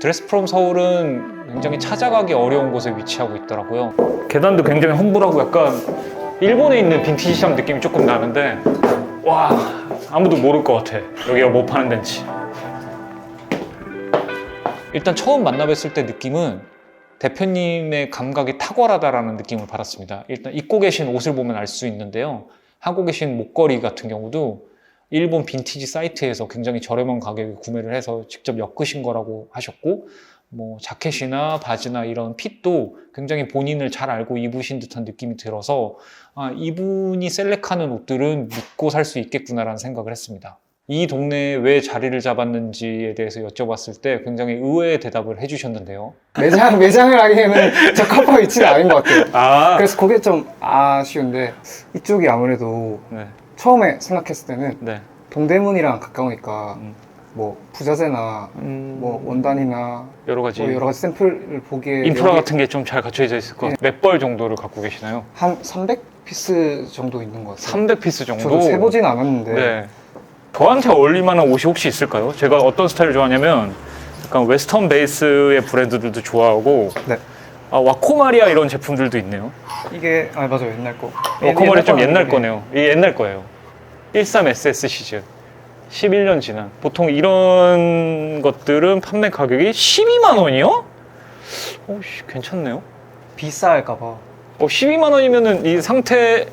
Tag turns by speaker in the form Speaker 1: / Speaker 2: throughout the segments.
Speaker 1: 드레스 프롬 서울은 굉장히 찾아가기 어려운 곳에 위치하고 있더라고요. 계단도 굉장히 험불하고 약간 일본에 있는 빈티지 샵 느낌이 조금 나는데 와 아무도 모를 것 같아 여기가 뭐 파는 데인지. 일단 처음 만나 뵀을 때 느낌은 대표님의 감각이 탁월하다라는 느낌을 받았습니다. 일단 입고 계신 옷을 보면 알 수 있는데요. 하고 계신 목걸이 같은 경우도 일본 빈티지 사이트에서 굉장히 저렴한 가격에 구매를 해서 직접 엮으신 거라고 하셨고, 뭐 자켓이나 바지나 이런 핏도 굉장히 본인을 잘 알고 입으신 듯한 느낌이 들어서 아, 이분이 셀렉하는 옷들은 믿고 살 수 있겠구나라는 생각을 했습니다. 이 동네에 왜 자리를 잡았는지에 대해서 여쭤봤을 때 굉장히 의외의 대답을 해주셨는데요.
Speaker 2: 매장, 매장을 하기에는 적합한 위치는 아닌 것 같아요.
Speaker 1: 아,
Speaker 2: 그래서 그게 좀 아쉬운데 이쪽이 아무래도
Speaker 1: 네,
Speaker 2: 처음에 생각했을 때는
Speaker 1: 네.
Speaker 2: 동대문이랑 가까우니까
Speaker 1: 음.
Speaker 2: 뭐 부자재나 뭐 원단이나
Speaker 1: 여러 가지
Speaker 2: 뭐 여러 가지 샘플을 보기에
Speaker 1: 인프라 같은 게 좀 잘 갖춰져 있을 것 같아요. 몇 벌 정도를 갖고 계시나요?
Speaker 2: 한 300피스 정도 있는 것 같아요.
Speaker 1: 300피스 정도.
Speaker 2: 저도 세보진 않았는데
Speaker 1: 네. 저한테 어울릴 만한 옷이 혹시 있을까요? 제가 어떤 스타일을 좋아하냐면 약간 웨스턴 베이스의 브랜드들도 좋아하고
Speaker 2: 네.
Speaker 1: 아, 와코마리아 이런 제품들도 있네요.
Speaker 2: 이게 아 맞아요 옛날 거.
Speaker 1: 와코마리아 좀 옛날 거네요. 이게 옛날 거예요. 13SS 시즌. 11년 지난. 보통 이런 것들은 판매 가격이 12만 원이요? 오, 씨, 괜찮네요.
Speaker 2: 비쌀까봐.
Speaker 1: 어, 12만 원이면은 이 상태에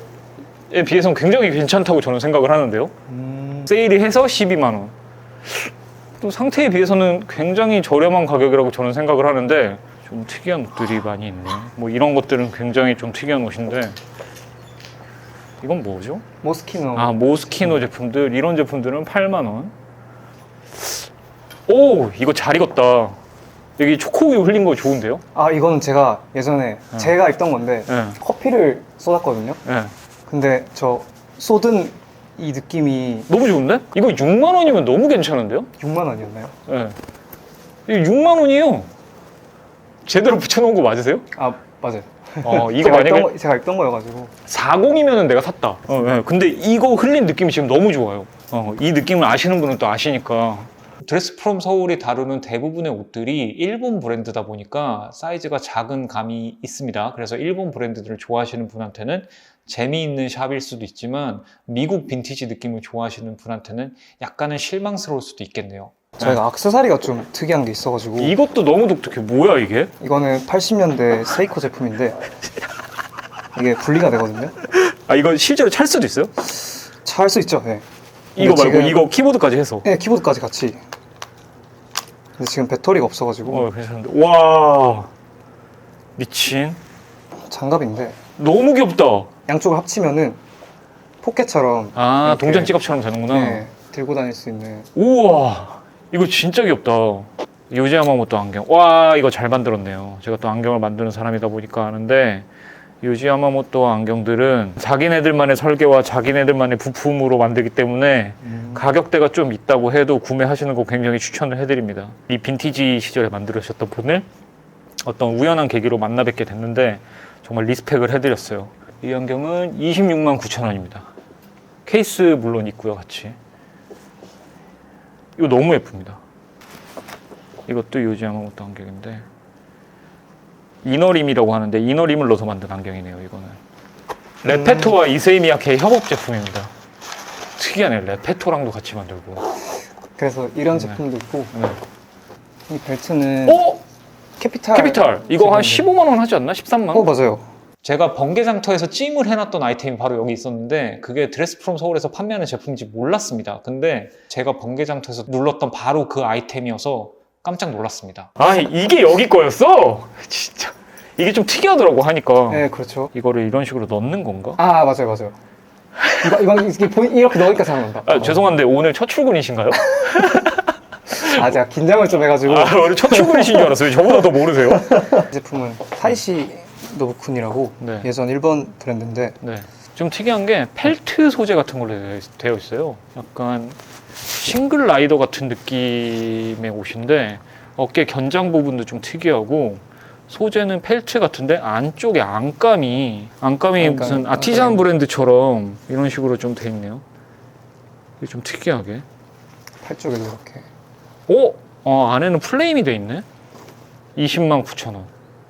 Speaker 1: 비해서는 굉장히 괜찮다고 저는 생각을 하는데요.
Speaker 2: 음,
Speaker 1: 세일이 해서 12만 원. 또 상태에 비해서는 굉장히 저렴한 가격이라고 저는 생각을 하는데 좀 특이한 옷들이 많이 있네. 뭐 이런 것들은 굉장히 좀 특이한 옷인데 이건 뭐죠?
Speaker 2: 모스키노.
Speaker 1: 아 모스키노 제품들 이런 제품들은 8만 원. 오 이거 잘 익었다. 여기 초코우유 흘린 거 좋은데요?
Speaker 2: 아 이거는 제가 예전에
Speaker 1: 어.
Speaker 2: 제가 입던 건데
Speaker 1: 예.
Speaker 2: 커피를 쏟았거든요.
Speaker 1: 예.
Speaker 2: 근데 저 쏟은 이 느낌이
Speaker 1: 너무 좋은데? 이거 6만 원이면 너무 괜찮은데요?
Speaker 2: 6만 원이었나요?
Speaker 1: 예. 이거 6만 원이에요. 제대로 붙여놓은 거 맞으세요?
Speaker 2: 아 맞아요.
Speaker 1: 어, 이거
Speaker 2: 제가
Speaker 1: 만약에
Speaker 2: 입던 거, 제가 입던 거여가지고
Speaker 1: 40이면 내가 샀다. 어, 예. 근데 이거 흘린 느낌이 지금 너무 좋아요. 어, 이 느낌을 아시는 분은 또 아시니까. 드레스 프롬 서울이 다루는 대부분의 옷들이 일본 브랜드다 보니까 사이즈가 작은 감이 있습니다. 그래서 일본 브랜드들을 좋아하시는 분한테는 재미있는 샵일 수도 있지만 미국 빈티지 느낌을 좋아하시는 분한테는 약간은 실망스러울 수도 있겠네요.
Speaker 2: 저희가 악세사리가 좀 특이한 게 있어가지고
Speaker 1: 이것도 너무 독특해. 뭐야 이게?
Speaker 2: 이거는 80년대 세이코 제품인데 이게 분리가 되거든요.
Speaker 1: 아 이거 실제로 찰 수도 있어요?
Speaker 2: 잘 수 있죠. 네.
Speaker 1: 이거 말고
Speaker 2: 지금-
Speaker 1: 이거 키보드까지 해서.
Speaker 2: 네 키보드까지 같이. 근데 지금 배터리가 없어가지고
Speaker 1: 어 괜찮은데. 와 미친.
Speaker 2: 장갑인데
Speaker 1: 너무 귀엽다.
Speaker 2: 양쪽을 합치면은 포켓처럼
Speaker 1: 아
Speaker 2: 이렇게.
Speaker 1: 동전 지갑처럼 되는구나.
Speaker 2: 네, 들고 다닐 수 있는
Speaker 1: 우와 이거 진짜 귀엽다. 요지야마모토 안경. 와 이거 잘 만들었네요. 제가 또 안경을 만드는 사람이다 보니까 아는데 요지야마모토 안경들은 자기네들만의 설계와 자기네들만의 부품으로 만들기 때문에 가격대가 좀 있다고 해도 구매하시는 거 굉장히 추천을 해드립니다. 이 빈티지 시절에 만들으셨던 분을 어떤 우연한 계기로 만나 뵙게 됐는데 정말 리스펙을 해드렸어요. 이 안경은 26만 9천 원입니다. 케이스 물론 있고요, 같이. 이거 너무 예쁩니다. 이것도 요지야마모토 안경인데 이너림이라고 하는데 이너림을 넣어서 만든 안경이네요, 이거는. 레페토와 이세이 미야케의 협업 제품입니다. 특이하네, 레페토랑도 같이 만들고.
Speaker 2: 그래서 이런
Speaker 1: 네.
Speaker 2: 제품도 있고
Speaker 1: 네.
Speaker 2: 이 벨트는
Speaker 1: 어?
Speaker 2: 캐피탈
Speaker 1: 캐피탈 이거 한
Speaker 2: 제품인데.
Speaker 1: 15만 원 하지 않나? 13만
Speaker 2: 어
Speaker 1: 원?
Speaker 2: 맞아요.
Speaker 1: 제가 번개장터에서 찜을 해놨던 아이템이 바로 여기 있었는데 그게 드레스 프롬 서울에서 판매하는 제품인지 몰랐습니다. 근데 제가 번개장터에서 눌렀던 바로 그 아이템이어서 깜짝 놀랐습니다. 아 이게 여기 거였어? 진짜 이게 좀 특이하더라고 하니까
Speaker 2: 네 그렇죠.
Speaker 1: 이거를 이런 식으로 넣는 건가?
Speaker 2: 아 맞아요 맞아요. 이거 이거 이게 보이- 이렇게 넣으니까 생각난다.
Speaker 1: 아, 죄송한데 오늘 첫 출근이신가요?
Speaker 2: 아 제가 긴장을 좀 해가지고
Speaker 1: 아 오늘 첫 출근이신 줄 알았어요. 저보다 더 모르세요?
Speaker 2: 이 제품은 타이시 노부쿤이라고
Speaker 1: 네.
Speaker 2: 예전 일본 브랜드인데
Speaker 1: 네. 좀 특이한 게 펠트 소재 같은 걸로 되- 되어 있어요. 약간 싱글 라이더 같은 느낌의 옷인데 어깨 견장 부분도 좀 특이하고 소재는 펠트 같은데 안쪽에 안감이 안감이
Speaker 2: 안감,
Speaker 1: 무슨 아티잔
Speaker 2: 안감이.
Speaker 1: 브랜드처럼 이런 식으로 좀 돼 있네요. 이게 좀 특이하게.
Speaker 2: 팔 쪽에도 이렇게
Speaker 1: 오, 어, 안에는 플레임이 돼 있네. 20만 9천 원.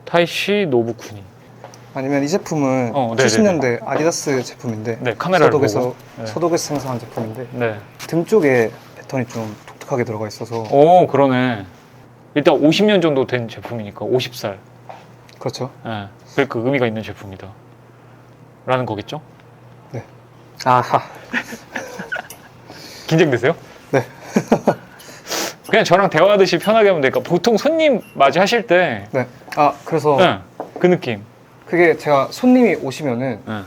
Speaker 1: 타이시 노부쿠니.
Speaker 2: 아니면 이 제품은
Speaker 1: 어, 네네네.
Speaker 2: 70년대 아디다스 제품인데
Speaker 1: 네, 카메라를
Speaker 2: 서독에서
Speaker 1: 보고. 네.
Speaker 2: 서독에서 생산한 제품인데
Speaker 1: 네.
Speaker 2: 등 쪽에 패턴이 좀 독특하게 들어가 있어서
Speaker 1: 오, 그러네. 일단 50년 정도 된 제품이니까 50살.
Speaker 2: 그렇죠.
Speaker 1: 예. 그러니까 의미가 있는 제품이다. 라는 거겠죠?
Speaker 2: 아하.
Speaker 1: 긴장되세요?
Speaker 2: 네.
Speaker 1: 그냥 저랑 대화하듯이 편하게 하면 되니까 보통 손님 맞이하실 때
Speaker 2: 네. 아 그래서
Speaker 1: 예, 그 느낌.
Speaker 2: 그게 제가 손님이 오시면은
Speaker 1: 예,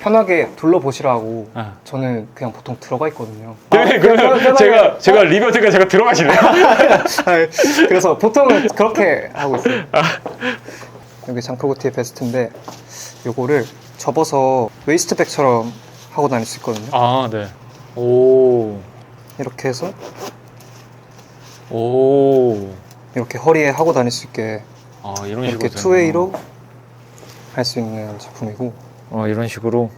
Speaker 2: 편하게 둘러보시라고
Speaker 1: 예.
Speaker 2: 저는 그냥 보통 들어가 있거든요.
Speaker 1: 네, 그러면
Speaker 2: 편하게-
Speaker 1: 제가 제가 리뷰하니까 제가 들어가실래요?
Speaker 2: 아, 그래서 보통은 그렇게 하고 있어요.
Speaker 1: 아.
Speaker 2: 여기 장크고티의 베스트인데 요거를 접어서 웨이스트백처럼 하고 다닐 수 있거든요.
Speaker 1: 아, 네. 오,
Speaker 2: 이렇게 해서
Speaker 1: 오.
Speaker 2: 이렇게 허리에 하고 다닐 수 있게
Speaker 1: 아, 이런 식으로.
Speaker 2: 이렇게
Speaker 1: 되는구나.
Speaker 2: 투웨이로 할 수 있는 제품이고
Speaker 1: 어, 이런 식으로.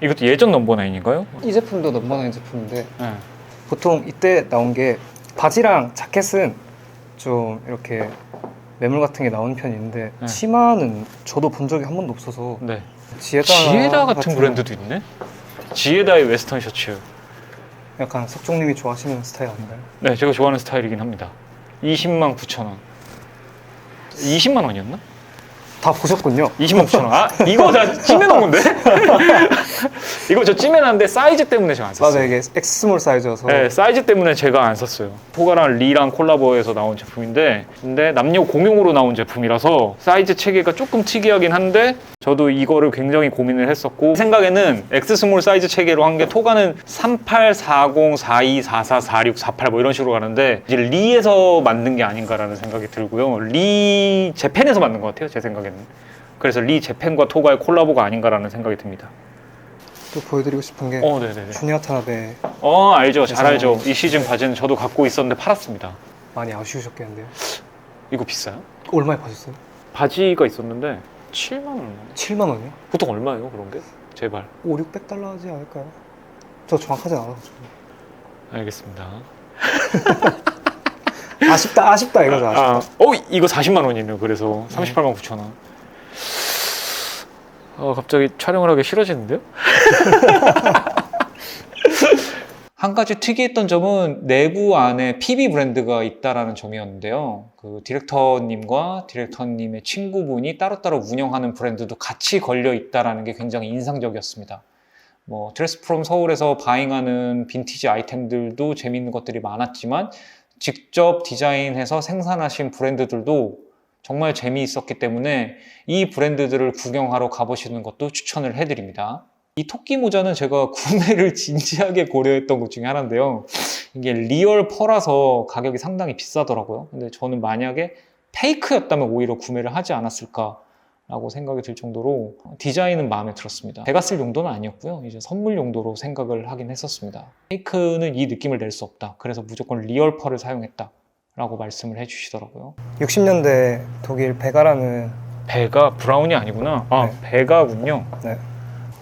Speaker 1: 이것도 예전 넘버 나인인가요?
Speaker 2: 이 제품도 넘버나인 제품인데
Speaker 1: 네.
Speaker 2: 보통 이때 나온 게 바지랑 자켓은 좀 이렇게 매물 같은 게 나오는 있는데
Speaker 1: 네.
Speaker 2: 치마는 저도 본 적이 한 번도 없어서
Speaker 1: 네.
Speaker 2: 지에다,
Speaker 1: 지에다 같은 브랜드도 있네. 지에다의 웨스턴 셔츠.
Speaker 2: 약간 석종님이 좋아하시는 스타일 아닌가요?
Speaker 1: 네, 제가 좋아하는 스타일이긴 합니다. 20만 9천 원. 20만 원이었나?
Speaker 2: 다 보셨군요.
Speaker 1: 20만 9천 원. 아, 이거 다 찜해놓은 건데? 이거 저 찜해놨는데 사이즈 때문에 제가 안 샀어요.
Speaker 2: 맞아요. 이게 엑스몰 사이즈여서
Speaker 1: 네, 사이즈 때문에 제가 안 샀어요. 포가랑 리랑 콜라보해서 나온 제품인데, 근데 남녀 공용으로 나온 제품이라서 사이즈 체계가 조금 특이하긴 한데, 저도 이거를 굉장히 고민을 했었고, 생각에는 X 스몰 사이즈 체계로 한 게 토가는 38, 40, 42, 44, 46, 48 뭐 이런 식으로 가는데, 이제 리에서 만든 게 아닌가라는 생각이 들고요. 리 재팬에서 만든 것 같아요, 제 생각에는. 그래서 리 재팬과 토가의 콜라보가 아닌가라는 생각이 듭니다.
Speaker 2: 또 보여드리고 싶은 게
Speaker 1: 어, 네네네.
Speaker 2: 주니어 타나베
Speaker 1: 어, 알죠. 잘 알죠. 이 시즌 바지는 저도 갖고 있었는데 팔았습니다.
Speaker 2: 많이 아쉬우셨겠는데요.
Speaker 1: 이거 비싸요?
Speaker 2: 얼마에 파셨어요?
Speaker 1: 바지가 있었는데 7만 원.
Speaker 2: 7만 원이요?
Speaker 1: 보통 얼마예요 그런 게? 제발.
Speaker 2: 5, 600달러 하지 않을까요? 저 정확하지 않아가지고
Speaker 1: 알겠습니다.
Speaker 2: 아쉽다 아쉽다 이거죠 아쉽다.
Speaker 1: 아, 어 이거 40만 원이네요. 그래서 38만 9천 원. 어 갑자기 촬영을 하기 싫어지는데요? 한 가지 특이했던 점은 내부 안에 PB 브랜드가 있다라는 점이었는데요. 그 디렉터님과 디렉터님의 친구분이 따로따로 운영하는 브랜드도 같이 걸려 있다라는 게 굉장히 인상적이었습니다. 뭐 드레스 프롬 서울에서 바잉하는 빈티지 아이템들도 재밌는 것들이 많았지만 직접 디자인해서 생산하신 브랜드들도 정말 재미있었기 때문에 이 브랜드들을 구경하러 가보시는 것도 추천을 해드립니다. 이 토끼 모자는 제가 구매를 진지하게 고려했던 것 중에 하나인데요. 이게 리얼 펄라서 가격이 상당히 비싸더라고요. 근데 저는 만약에 페이크였다면 오히려 구매를 하지 않았을까 라고 생각이 들 정도로 디자인은 마음에 들었습니다. 제가 쓸 용도는 아니었고요. 이제 선물 용도로 생각을 하긴 했었습니다. 페이크는 이 느낌을 낼 수 없다. 그래서 무조건 리얼 펄을 사용했다. 라고 말씀을 해주시더라고요.
Speaker 2: 60년대 독일 베가라는
Speaker 1: 배가 브라운이 아니구나. 아,
Speaker 2: 네.
Speaker 1: 배가군요.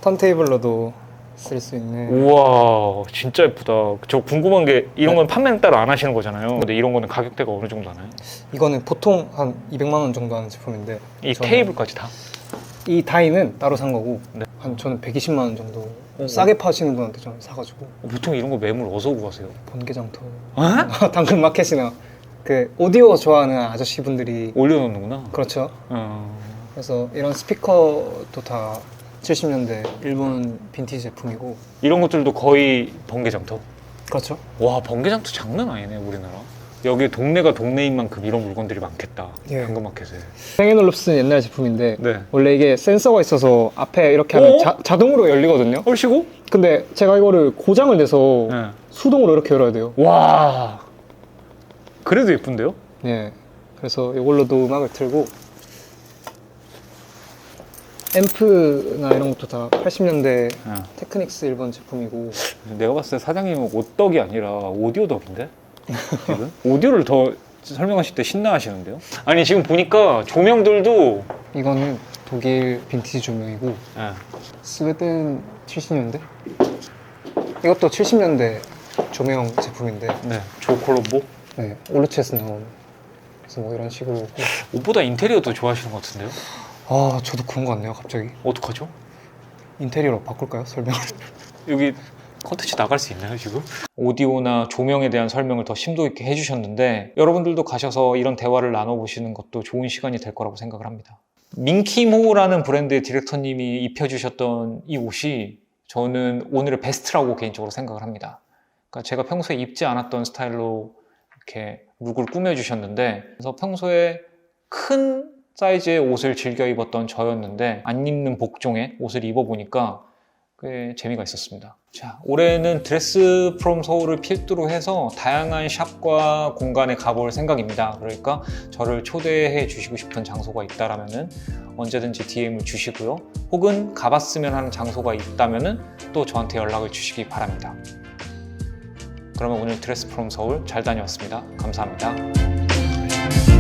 Speaker 2: 턴테이블로도 쓸 수 있는
Speaker 1: 우와, 진짜 예쁘다. 저 궁금한 게 이런 건 판매는 따로 안 하시는 거잖아요. 근데 이런 거는 가격대가 어느 정도 하나요?
Speaker 2: 이거는 보통 한 200만 원 정도 하는 제품인데
Speaker 1: 이
Speaker 2: 저는
Speaker 1: 테이블까지 다?
Speaker 2: 이 다이는 따로 산 거고
Speaker 1: 네.
Speaker 2: 한 저는 120만 원 정도
Speaker 1: 어,
Speaker 2: 싸게 파시는 분한테 저는 사가지고
Speaker 1: 보통 이런 거 매물 어디서 구하세요?
Speaker 2: 번개장터
Speaker 1: 어?
Speaker 2: 당근 마켓이나 그 오디오 좋아하는 아저씨분들이
Speaker 1: 올려놓는구나.
Speaker 2: 그렇죠
Speaker 1: 어...
Speaker 2: 그래서 이런 스피커도 다 70년대 일본 빈티지 제품이고
Speaker 1: 이런 것들도 거의 번개장터.
Speaker 2: 그렇죠
Speaker 1: 와, 번개장터 장난 아니네, 우리나라. 여기 동네가 동네인 만큼 이런 물건들이 많겠다.
Speaker 2: 예.
Speaker 1: 당근마켓에.
Speaker 2: 생애놀롭스는 옛날 제품인데
Speaker 1: 네.
Speaker 2: 원래 이게 센서가 있어서 앞에 이렇게 하면
Speaker 1: 어?
Speaker 2: 자, 자동으로 열리거든요
Speaker 1: 얼씨구?
Speaker 2: 근데 제가 이거를 고장을 내서
Speaker 1: 네.
Speaker 2: 수동으로 이렇게 열어야 돼요
Speaker 1: 와. 그래도 예쁜데요?
Speaker 2: 예. 그래서 이걸로도 음악을 틀고 앰프나 이런 것도 다 80년대
Speaker 1: 네.
Speaker 2: 테크닉스 일본 제품이고
Speaker 1: 내가 봤을 때 사장님은 옷덕이 아니라 오디오 덕인데? 지금? 오디오를 더 설명하실 때 신나하시는데요? 아니 지금 보니까 조명들도
Speaker 2: 이거는 독일 빈티지 조명이고
Speaker 1: 예.
Speaker 2: 스웨덴 70년대 이것도 70년대 조명 제품인데
Speaker 1: 네. 조 콜롬보?
Speaker 2: 네, 올루체에서 나온 그래서 뭐 이런 식으로.
Speaker 1: 옷보다 인테리어도 좋아하시는 것 같은데요?
Speaker 2: 아 저도 그런 것 같네요 갑자기
Speaker 1: 어떡하죠?
Speaker 2: 인테리어로 바꿀까요 설명을?
Speaker 1: 여기 컨텐츠 나갈 수 있나요 지금? 오디오나 조명에 대한 설명을 더 심도 있게 해주셨는데 여러분들도 가셔서 이런 대화를 나눠보시는 것도 좋은 시간이 될 거라고 생각을 합니다. 민키모라는 브랜드의 디렉터님이 입혀주셨던 이 옷이 저는 오늘의 베스트라고 개인적으로 생각을 합니다. 그러니까 제가 평소에 입지 않았던 스타일로 이렇게 룩을 꾸며주셨는데 그래서 평소에 큰 사이즈의 옷을 즐겨 입었던 저였는데 안 입는 복종의 옷을 입어보니까 꽤 재미가 있었습니다. 자, 올해는 드레스 프롬 서울을 필두로 해서 다양한 샵과 공간에 가볼 생각입니다. 그러니까 저를 초대해 주시고 싶은 장소가 있다라면은 언제든지 DM을 주시고요. 혹은 가봤으면 하는 장소가 있다면은 또 저한테 연락을 주시기 바랍니다. 그러면 오늘 드레스 프롬 서울 잘 다녀왔습니다. 감사합니다.